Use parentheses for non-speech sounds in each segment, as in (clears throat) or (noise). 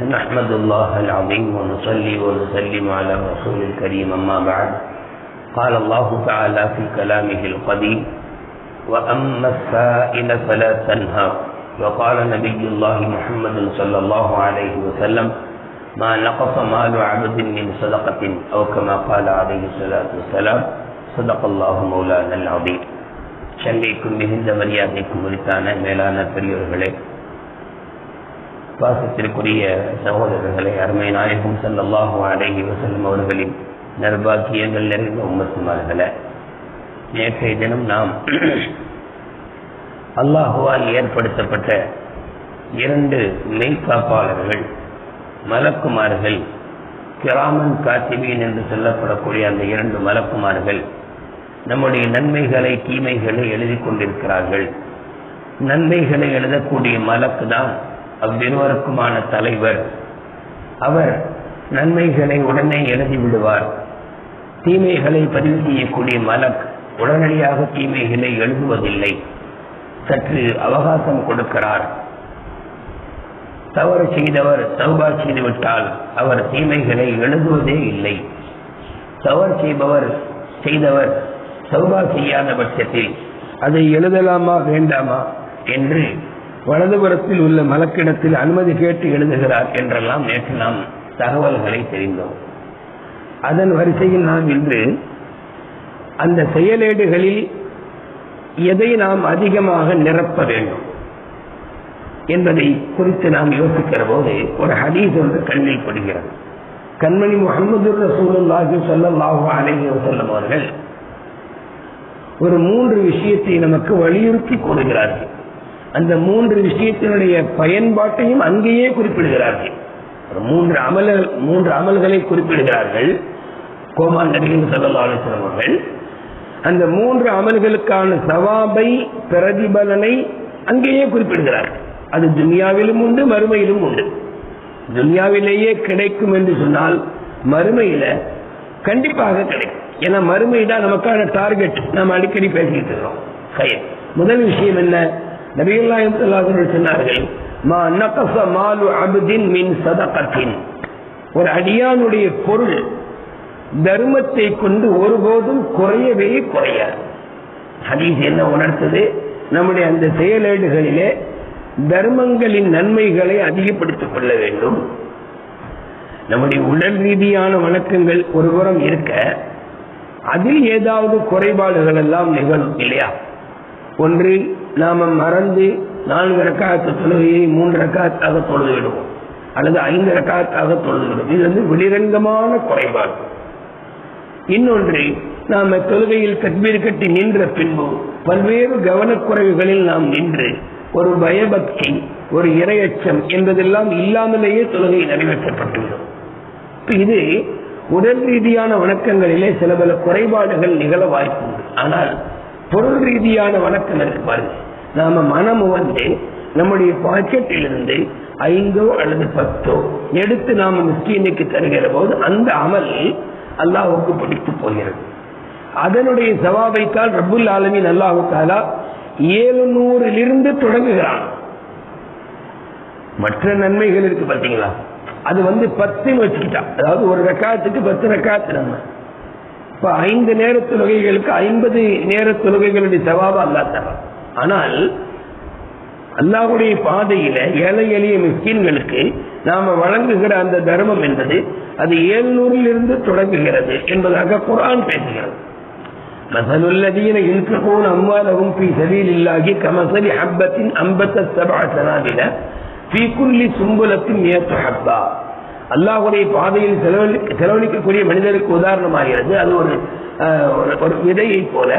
نحمد الله العظيم ونصلي ونسلم على رسول الكريم أما بعد. قال الله تعالى في كلامه القديم، وأما السائل فلا تنهى. وقال نبي الله محمد صلى الله عليه وسلم، ما نقص مال عبد من صدقة، أو كما قال عليه الصلاة والسلام، صدق الله مولانا العظيم. شنبيكم بهند مريادكم ورتانا پریور فريورغلي பாசத்திற்குரிய சகோதரர்களை அருமை நாயகம் சல்லாஹு அலஹி வசல்லம் அவர்களின் நர்பாக்கியங்கள் நிறைந்த உம்மத்துமார்களே நேற்றைய தினம் நாம் (clears throat) அல்லாஹுவால் ஏற்படுத்தப்பட்ட இரண்டு மெய்காப்பாளர்கள் மலக்குமார்கள் கிராமன் காத்திபீன் என்று சொல்லப்படக்கூடிய அந்த இரண்டு மலக்குமார்கள் நம்முடைய நன்மைகளை தீமைகளை எழுதி கொண்டிருக்கிறார்கள். நன்மைகளை எழுதக்கூடிய மலக்கு தான் அவ்விருவருக்குமான தலைவர். அவர் நன்மைகளை உடனே எழுதி விடுவார் தீமைகளை பதிவு செய்யக்கூடிய மலக் உடனடியாக தீமைகளை எழுதுவதில்லை. சற்று அவகாசம் கொடுக்கிறார். தவறு செய்தவர் தௌபா செய்துவிட்டால் அவர் தீமைகளை எழுதுவதே இல்லை. தவறு செய்பவர் செய்தவர் சௌபா செய்யாத பட்சத்தில் அதை எழுதலாமா வேண்டாமா என்று வலதுபுறத்தில் உள்ள மலக்கிடத்தில் அனுமதி கேட்டு எழுதுகிறார் என்றெல்லாம் நேற்று நாம் தகவல்களை தெரிந்தோம். அதன் வரிசையில் நாம் இன்று அந்த செயலேடுகளில் எதை நாம் அதிகமாக நிரப்ப வேண்டும் என்பதை குறித்து நாம் யோசிக்கிற போது ஒரு ஹதீஸ் ஒன்று கண்ணில் படுகிறது. கண்மணி முகமது ரசூலுல்லாஹி ஸல்லல்லாஹு அலைஹி வஸல்லம் அவர்கள் ஒரு மூன்று விஷயத்தை நமக்கு வலியுறுத்தி கூறுகிறார்கள். அந்த மூன்று விஷயத்தினுடைய பயன்பாட்டையும் அங்கேயே குறிப்பிடுகிறார்கள். மூன்று அமல மூன்று அமல்களை குறிப்பிடுகிறார்கள். கோமா நபிகள் சல்லா அவர்கள். அந்த மூன்று அமல்களுக்கான சவாபை பிரதிபலனை அங்கேயே குறிப்பிடுகிறார்கள் அது துன்யாவிலும் உண்டு மறுமையிலும் உண்டு. துன்யாவிலேயே கிடைக்கும் என்று சொன்னால் மறுமையில கண்டிப்பாக கிடைக்கும். ஏன்னா மறுமை தான் நமக்கான டார்கெட். நாம் அடிக்கடி பேசிக்கிட்டு இருக்கிறோம். முதல் விஷயம் என்ன? நபிகள்லாயம் சொன்னார்கள் மா நகச மாலு அபுதின் மின் சதகத்தின். ஒரு அடியானுடைய பொருள் தர்மத்தை கொண்டு ஒருபோதும் குறையவே குறையாது. ஹதீஸ் என்ன உணர்த்தது? நம்முடைய அந்த செயலேடுகளிலே தர்மங்களின் நன்மைகளை அதிகப்படுத்திக் கொள்ள வேண்டும். நம்முடைய உடல் ரீதியான வணக்கங்கள் ஒருபுறம் இருக்க அதில் ஏதாவது குறைபாடுகள் எல்லாம் நிகழும் இல்லையா? ஒன்று நாம மறந்து நான்கு ரக்காத்து தொழுகையை மூன்று ரக்காத்தாக தொழுது விடுவோம் அல்லது ஐந்து ரக்காத்தாக தொழுது விடுவோம் இது வந்து வெளிரங்கமான குறைபாடு. இன்னொன்று நாம தொழுகையில் தக்பீர் கட்டி நின்ற பின்பு பல்வேறு கவனக்குறைவுகளில் நாம் நின்று ஒரு பயபக்தி ஒரு இரையச்சம் என்பதெல்லாம் இல்லாமலேயே தொழுகை நிறைவேற்றப்பட்டுவிடும். இது உடல் ரீதியான வணக்கங்களிலே சில பல குறைபாடுகள் நிகழ வாய்ப்புண்டு. ஆனால் பொருள் ரீதியான வணக்கம் இருக்கு பாருங்க நாம மனம் வந்து நம்முடைய பாக்கெட்டில் இருந்து ஐந்தோ அல்லது பத்தோ எடுத்து நாம மிஸ்கீனுக்கு தருகிற போது அந்த அமல் அல்லாஹுக்கு பிடித்து போகிறது. அதனுடைய சவாபைத்தால் ரபுல் ஆலமின் அல்லாஹு தாலா ஏழுநூறிலிருந்து தொடங்குகிறான். மற்ற நன்மைகள் இருக்கு பாத்தீங்களா அது வந்து பத்துன்னு வச்சுக்கிட்டா அதாவது ஒரு ரெக்காத்துக்கு பத்து ரெக்காத்து நம்ம. இப்ப ஐந்து நேர தொழுகைகளுக்கு ஐம்பது நேர தொழுகைகளுடைய சவாபு அல்லா தரா ஆனால் அல்லாஹுடைய பாதையில ஏழை எளிய மிஸ்கீன்களுக்கு நாம வழங்குகிற அந்த தர்மம் என்பது அது ஏழ்நூறில் இருந்து தொடங்குகிறது என்பதாக குரான் பேசுகிறது مثل الذين ينفقون أموالهم في سبيل الله كمثل حبة أنبتت سبع سنابل في كل سنبلة مئة حبة அல்லாஹுடைய பாதையில் செலவழி செலவழிக்கக்கூடிய மனிதருக்கு உதாரணமாகிறது. அது ஒரு ஒரு விதையை போல.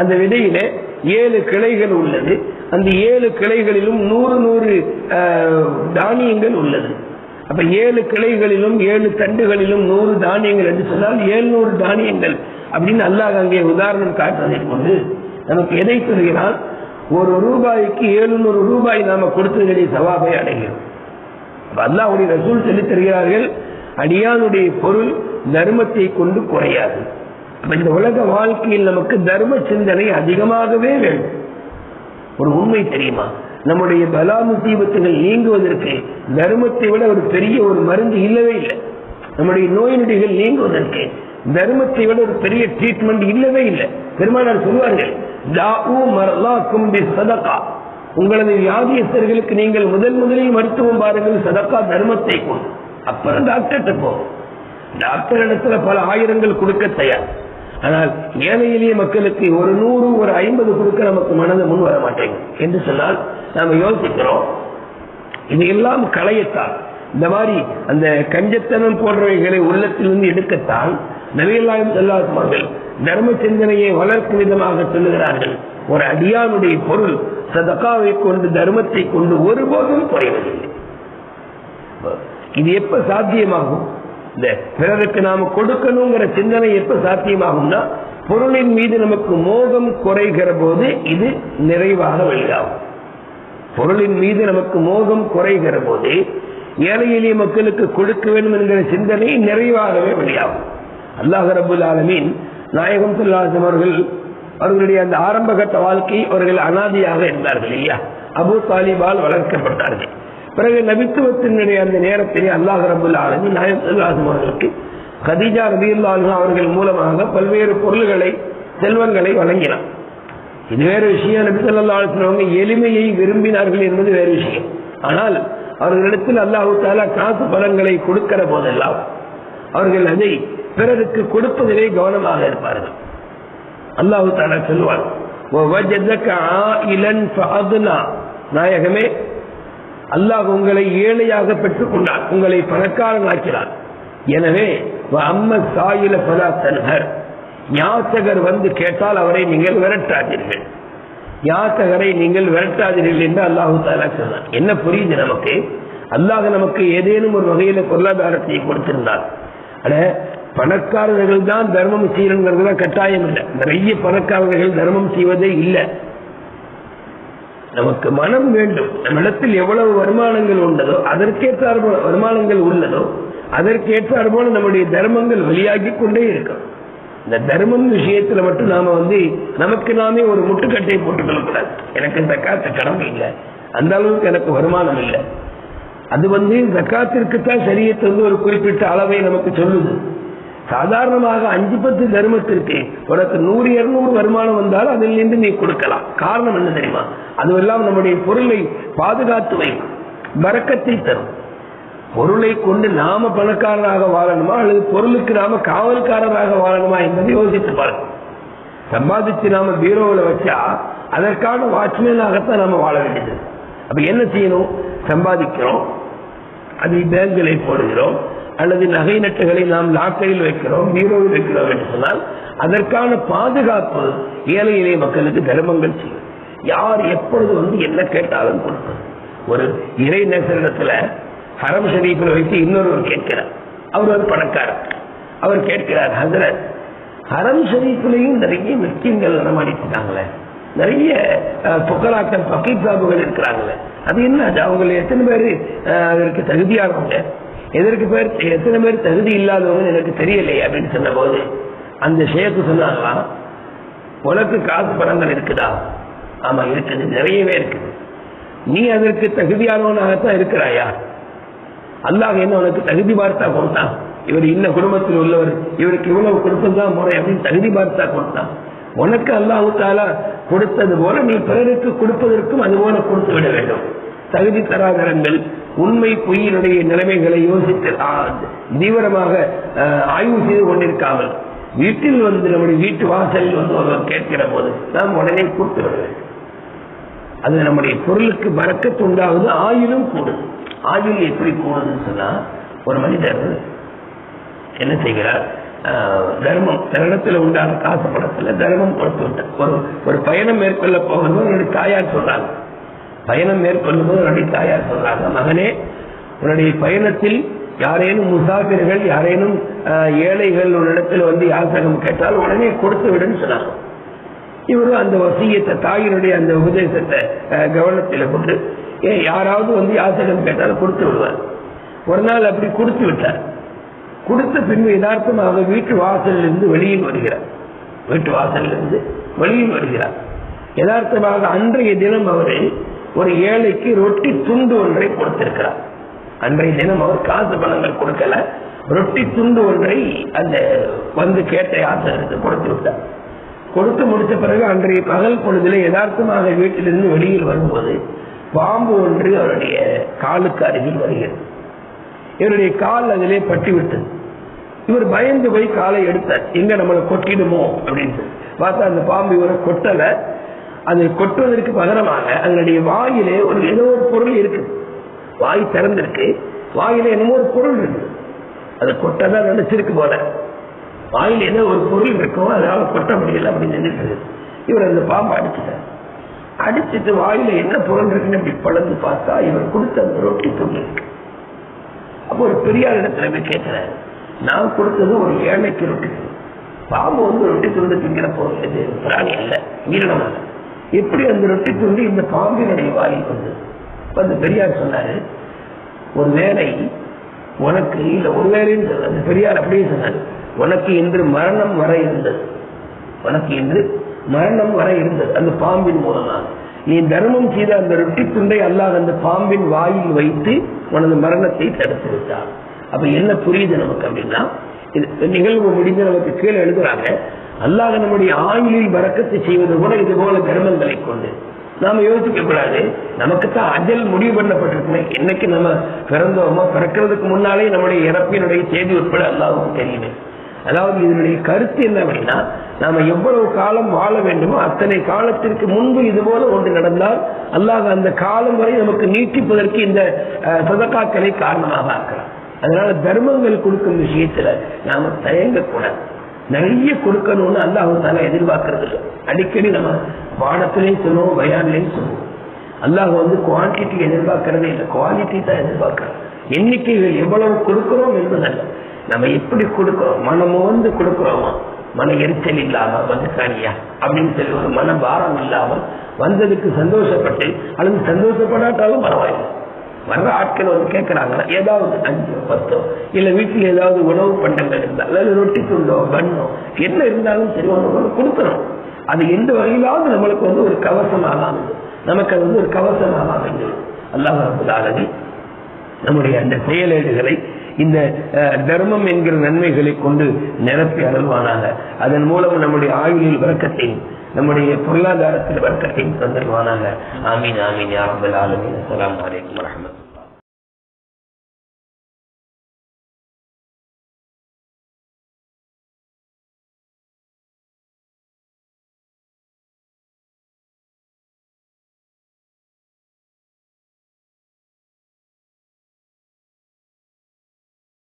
அந்த விதையில ஏழு கிளைகள் உள்ளது. அந்த ஏழு கிளைகளிலும் நூறு நூறு தானியங்கள் உள்ளது. அப்ப ஏழு கிளைகளிலும் ஏழு தண்டுகளிலும் நூறு தானியங்கள் என்று சொன்னால் ஏழ்நூறு தானியங்கள் அப்படின்னு அல்லாஹ் அங்கே உதாரணம் காட்டுவதை கொண்டு நமக்கு எதை சொல்கிறான்? ஒரு ரூபாய்க்கு ஏழுநூறு ரூபாய் நாம கொடுத்ததனுடைய சவாபை அடைகிறோம். அல்லாஹுடைய ரசூல் சொல்லித் தருகிறார்கள் அடியானுடைய பொருள் தர்மத்தை கொண்டு குறையாது. இந்த உலக வாழ்க்கையில் நமக்கு தர்ம சிந்தனை அதிகமாகவே வேண்டும். ஒரு உண்மை தெரியுமா? நம்முடைய பலா முசீபத்துகள் நீங்குவதற்கு தர்மத்தை விட ஒரு பெரிய ஒரு மருந்து இல்லவே இல்லை. நம்முடைய நோய் நொடிகள் நீங்குவதற்கு தர்மத்தை விட ஒரு பெரிய ட்ரீட்மெண்ட் இல்லவே இல்லை. பெருமானார் சொல்வார்கள் உங்களது வியாதியஸ்தர்களுக்கு நீங்கள் முதல் முதலில் மருத்துவம் பாருங்கள் சதக்கா தர்மத்தை கொண்டு அப்புறம் டாக்டர்கிட்ட போகும் டாக்டர் இடத்துல பல ஆயிரங்கள் கொடுக்க தயார். ஆனால் ஏழை எளிய மக்களுக்கு ஒரு நூறு ஒரு ஐம்பது கொடுக்க நமக்கு மனது முன் வர மாட்டேங்குது. என்று சொன்னால் நாம யோசிக்கிறோம். இது எல்லாம் களையத்தான் இந்த மாதிரி அந்த கஞ்சத்தனம் போன்றவைகளை உள்ளத்திலிருந்து எடுக்கத்தான் நபியல்லாயும் செல்லாசம் அவர்கள் தர்ம சிந்தனையை வளர்க்கும் விதமாக சொல்லுகிறார்கள். ஒரு அடியானுடைய பொருள் சதகாவை கொண்டு தர்மத்தை கொண்டு ஒருபோதும் குறைவதில்லை. இது எப்ப சாத்தியமாகும்? இந்த பிறருக்கு நாம கொடுக்கணுங்கிற சிந்தனை எப்ப சாத்தியமாகும்னா பொருளின் மீது நமக்கு மோகம் குறைகிற போது இது நிறைவாக வெளியாகும் பொருளின் மீது நமக்கு மோகம் குறைகிற போது ஏழை எளிய மக்களுக்கு கொடுக்க வேண்டும் என்கிற சிந்தனை நிறைவாகவே வெளியாகும் அல்லாஹ் ரபுல் ஆலமீன் நாயகம் சொல்லாசம் அவர்கள் அவர்களுடைய அந்த ஆரம்ப கட்ட வாழ்க்கை அவர்கள் அனாதியாக இருந்தார்கள் இல்லையா? அபு தாலிபால் வளர்க்கப்பட்டார்கள். பிறகு நபித்துவத்தினுடைய அந்த நேரத்திலே அல்லாஹ் ரபுல் ஆலமி நாயகம் அவர்களுக்கு கதீஜா ரபியுல்லாலும் அவர்கள் மூலமாக பல்வேறு பொருள்களை செல்வங்களை வழங்கினார். இது வேறு விஷயம். நபி அவங்க எளிமையை விரும்பினார்கள் என்பது வேறு விஷயம். ஆனால் அவர்களிடத்தில் அல்லாஹு தாலா காசு பலன்களை கொடுக்கிற போதெல்லாம் அவர்கள் அதை பிறருக்கு கொடுப்பதிலே கவனமாக இருப்பார்கள். அல்லாஹு தாலா சொல்லுவான் நாயகமே அல்லாஹ் உங்களை ஏழையாக பெற்றுக் கொண்டார் உங்களை பணக்காரனாக்கிறார் எனவே அம்ம சாயில பலா தன்ஹர். யாசகர் வந்து கேட்டால் அவரை நீங்கள் விரட்டாதீர்கள். யாசகரை நீங்கள் விரட்டாதீர்கள் என்று அல்லாஹு தாலா சொன்னார் என்ன புரியுது நமக்கு? அல்லாஹ் நமக்கு ஏதேனும் ஒரு வகையில பொருளாதாரத்தை கொடுத்திருந்தார் அட பணக்காரர்கள் தான் தர்மம் செய்யணுங்கிறதுலாம் கட்டாயம் இல்லை. நிறைய பணக்காரர்கள் தர்மம் செய்வதே இல்லை. நமக்கு மனம் வேண்டும். நம்மிடத்தில் எவ்வளவு வருமானங்கள் உள்ளதோ அதற்கேற்றார் வருமானங்கள் உள்ளதோ அதற்கேற்றார் போல நம்முடைய தர்மங்கள் வெளியாகி கொண்டே இருக்கும். இந்த தர்மம் விஷயத்துல மட்டும் நாம வந்து நமக்கு நாமே ஒரு முட்டுக்கட்டை போட்டுக்கொள்ள கூடாது எனக்கு இந்த காத்து கடமை இல்லை. அந்த அளவுக்கு எனக்கு வருமானம் இல்லை. அது வந்து ஜக்காத்திற்கு தான் சரியத்தை வந்து ஒரு குறிப்பிட்ட அளவை நமக்கு சொல்லுது. சாதாரணமாக அஞ்சு பத்து தர்மத்திற்கு உனக்கு நூறு இருநூறு வருமானம் வந்தாலும் அதில் இருந்து நீ கொடுக்கலாம். காரணம் என்ன தெரியுமா? அதுவெல்லாம் நம்முடைய பொருளை பாதுகாத்து வைக்கும் வரக்கத்தை தரும். பொருளை கொண்டு நாம பணக்காரராக வாழணுமா? அல்லது பொருளுக்கு நாம காவல்காரராக வாழணுமா என்பதை யோசித்து பாருங்க சம்பாதிச்சு நாம பீரோவில் வச்சா அதற்கான வாட்ச்மேனாகத்தான் நாம வாழ வேண்டியது. அப்ப என்ன செய்யணும்? சம்பாதிக்கிறோம். அதை பேங்கிலே போடுகிறோம். அல்லது நகை நட்டுகளை நாம் லாக்கரில் வைக்கிறோம் பீரோவில் வைக்கிறோம் என்று சொன்னால் அதற்கான பாதுகாப்பு ஏழை எளிய மக்களுக்கு தர்மங்கள் செய்யும். யார் எப்பொழுது வந்து என்ன கேட்டாலும் கொடுக்கும். ஒரு இறை நேசரிடத்துல ஹரம் ஷரீஃபில் வைத்து இன்னொருவர் கேட்கிறார். அவர் ஒரு பணக்காரர். அவர் கேட்கிறார் ஹசரத் ஹரம் ஷரீஃபிலையும் நிறைய மிஸ்கின்கள் நடமாடிட்டாங்களே நிறைய புக்கராக்கள் பக்கீர் சாபுகள் இருக்கிறாங்களே. அது என்ன அது அவங்க எத்தனை பேர் அதற்கு தகுதியானவங்க? எதற்கு பேர் எத்தனை பேர் தகுதி இல்லாதவங்க எனக்கு தெரியலையே அப்படின்னு சொன்ன போது அந்த ஷேக்கு சொன்னாங்களா உனக்கு காசு பணங்கள் இருக்குதா? ஆமா இருக்குது நிறையவே இருக்குது. நீ அதற்கு தகுதியானவனாகத்தான் இருக்கிறாயா? அல்லாஹ் என்ன உனக்கு தகுதி பார்த்தா கொடுத்தான்? இவர் இந்த குடும்பத்தில் உள்ளவர் இவருக்கு இவ்வளவு கொடுத்ததுதான் முறை அப்படின்னு தகுதி பார்த்தா கொடுத்தான். உனக்கு அல்லாஹு தாலா கொடுத்தது போல நீ பிறருக்கு கொடுப்பதற்கும் அது போல கொடுத்து விட வேண்டும். தகுதி தராதரங்கள் உண்மை பொய்யினுடைய நிலைமைகளை யோசித்து தீவிரமாக ஆய்வு செய்து கொண்டிருக்காமல் வீட்டில் வந்து நம்முடைய வீட்டு வாசலில் வந்து ஒருவர் கேட்கிற போது நாம் உடனே கொடுத்து அது நம்முடைய பொருளுக்கு பறக்கத்து உண்டாகுது ஆயுளும் கூடுது ஆயுள் எப்படி கூடுதுன்னு சொன்னா ஒரு மனிதர் என்ன செய்கிறார்? தர்மம் தருணத்துல உண்டான காசு படத்துல தர்மம் கொடுத்து விட்டார். ஒரு ஒரு பயணம் மேற்கொள்ள போகும்போது என்னுடைய தாயார் சொல்றாங்க பயணம் மேற்கொள்ளும் போது உன்னுடைய தாயார் சொல்றாங்க மகனே உன்னுடைய பயணத்தில் யாரேனும் முசாபிர்கள் யாரேனும் ஏழைகள் ஒரு இடத்துல வந்து யாசகம் கேட்டால் உடனே கொடுத்து விடுன்னு சொன்னாங்க. இவரும் அந்த வசியத்தை தாயினுடைய அந்த உபதேசத்தை கவனத்தில் கொண்டு ஏன் யாராவது வந்து யாசகம் கேட்டாலும் கொடுத்து விடுவார். ஒரு நாள் அப்படி கொடுத்து விட்டார். கொடுத்த பின்பு யதார்த்தமாக வீட்டு வாசலில் இருந்து வெளியில் வருகிறார். வீட்டு வாசலில் இருந்து வெளியில் வருகிறார். யதார்த்தமாக அன்றைய தினம் அவரை ஒரு ஏழைக்கு ரொட்டி துண்டு ஒன்றை கொடுத்திருக்கிறார். அன்றைய தினம் அவர் காசு பணங்கள் கொடுக்கல. ரொட்டி துண்டு ஒன்றை அந்த வந்து கேட்ட யாத்திரைக்கு கொடுத்து விட்டார். கொடுத்து முடித்த பிறகு அன்றைய பகல் பொழுதுல யதார்த்தமாக வீட்டிலிருந்து வெளியில் வரும்போது பாம்பு ஒன்று அவருடைய காலுக்கு அருகில் வருகிறது. இவருடைய கால் அதிலே பட்டி விட்டது இவர் பயந்து போய் காலை எடுத்தார். எங்க நம்மளை கொட்டிடுமோ? அப்படின்னு பார்த்தா அந்த பாம்பு இவரை கொட்டலை. அதை கொட்டுவதற்கு பகரமாக அதனுடைய வாயிலே ஒரு ஏதோ ஒரு பொருள் இருக்கு. வாய் திறந்திருக்கு. வாயில என்னமோ ஒரு பொருள் இருக்கு. அதை கொட்டதான் நினைச்சிருக்கு போல. வாயில் ஏதோ ஒரு பொருள் இருக்கோ அதனால கொட்ட முடியல அப்படின்னு நினைச்சிருக்கு. இவர் அந்த பாம்பை அடிச்சுட்டார். அடிச்சுட்டு வாயில என்ன பொருள் இருக்குன்னு அப்படி பழந்து பார்த்தா இவர் கொடுத்த அந்த ரொட்டி துணி இருக்கு. அப்போ ஒரு பெரியார் இடத்துல போய் கேட்கிறாரு நான் கொடுத்தது ஒரு ஏழைக்கு ரொட்டி. பாம்பு வந்து ரொட்டி துண்டு திங்கிற பொருள் இது பிராணி அல்ல உயிரினம் அல்ல எப்படி அந்த ரொட்டி துண்டு இந்த பாம்பினுடைய வாயில் கொண்டு? அந்த பெரியார் சொன்னாரு ஒரு வேலை உனக்கு இல்ல ஒரு வேலைன்னு அந்த பெரியார் அப்படியே சொன்னாரு உனக்கு இன்று மரணம் வர இருந்தது. உனக்கு இன்று மரணம் வர இருந்தது அந்த பாம்பின் மூலமாக. நீ தர்மம் செய்த அந்த ரொட்டி துண்டை அல்லாத அந்த பாம்பின் வாயில் வைத்து உனது மரணத்தை தடுத்து விட்டார் அப்ப என்ன புரியுது நமக்கு அப்படின்னா இது நிகழ்வு முடிஞ்ச நமக்கு கீழே எழுதுறாங்க அல்லாஹ் நம்முடைய ஆயுளில் வரக்கத்தை செய்வது கூட இது போல தர்மங்களை கொண்டு. நாம யோசிக்க கூடாது. நமக்குத்தான் அஜல் முடிவு பண்ணப்பட்டிருக்கு என்னைக்கு நம்ம பிறந்தோமோ பிறக்கிறதுக்கு முன்னாலே நம்முடைய இறப்பினுடைய செய்தி உட்பட அல்லாவும் தெரியுது அதாவது இதனுடைய கருத்து என்ன அப்படின்னா நாம எவ்வளவு காலம் வாழ வேண்டுமோ அத்தனை காலத்திற்கு முன்பு இது போல ஒன்று நடந்தால் அல்லாஹ் அந்த காலம் வரை நமக்கு நீட்டிப்பதற்கு இந்த சதக்காக்களை காரணமாக ஆக்கலாம். அதனால தர்மங்கள் கொடுக்கும் விஷயத்துல நாம தயங்கக்கூடாது. நிறைய கொடுக்கணும்னு அல்லாஹால எதிர்பார்க்கறது இல்லை. அடிக்கடி நம்ம பாடத்திலையும் சொல்லுவோம் பயான்லையும் சொல்லுவோம். அல்லாஹ் வந்து குவான்டிட்டி எதிர்பார்க்கறதே இல்லை. குவாலிட்டி தான் எதிர்பார்க்கிறோம் எண்ணிக்கைகள் எவ்வளவு கொடுக்கிறோம் என்பதல்ல நம்ம எப்படி கொடுக்கிறோம்? மனம் வந்து கொடுக்கிறோமா? மன எரிச்சல் இல்லாம வந்துக்காரியா அப்படின்னு சொல்லி ஒரு மன பாரம் இல்லாமல் வந்ததுக்கு சந்தோஷப்பட்டு அல்லது சந்தோஷப்படாட்டாலும் பரவாயில்லை. வர்ற ஆட்கள் வந்து கேட்கறாங்கன்னா ஏதாவது அஞ்சு பத்தோ இல்ல வீட்டுல ஏதாவது உணவு பண்டங்கள் இருந்தா அல்லது ரொட்டி துண்டோ பண்ணோ என்ன இருந்தாலும் சரி ஒன்று கொடுக்கணும் அது எந்த வகையிலாவது நம்மளுக்கு வந்து ஒரு கவசமாக தான் நமக்கு அது வந்து ஒரு கவசமாக அமைந்தது அல்லாஹ் நம்முடைய அந்த செயலேடுகளை இந்த அஹ், தர்மம் என்கிற நன்மைகளை கொண்டு நிரப்பி அருள்வானாக. அதன் மூலம் நம்முடைய ஆயுளில் வர்க்கத்தையும் நம்முடைய பொருளாதாரத்தில் வர்க்கத்தையும் தந்தருவானாக. ஆமீன் ஆமீன் யாரம்பல் ஆலமீன். அஸ்லாம் வலைக்கம் வரமத்து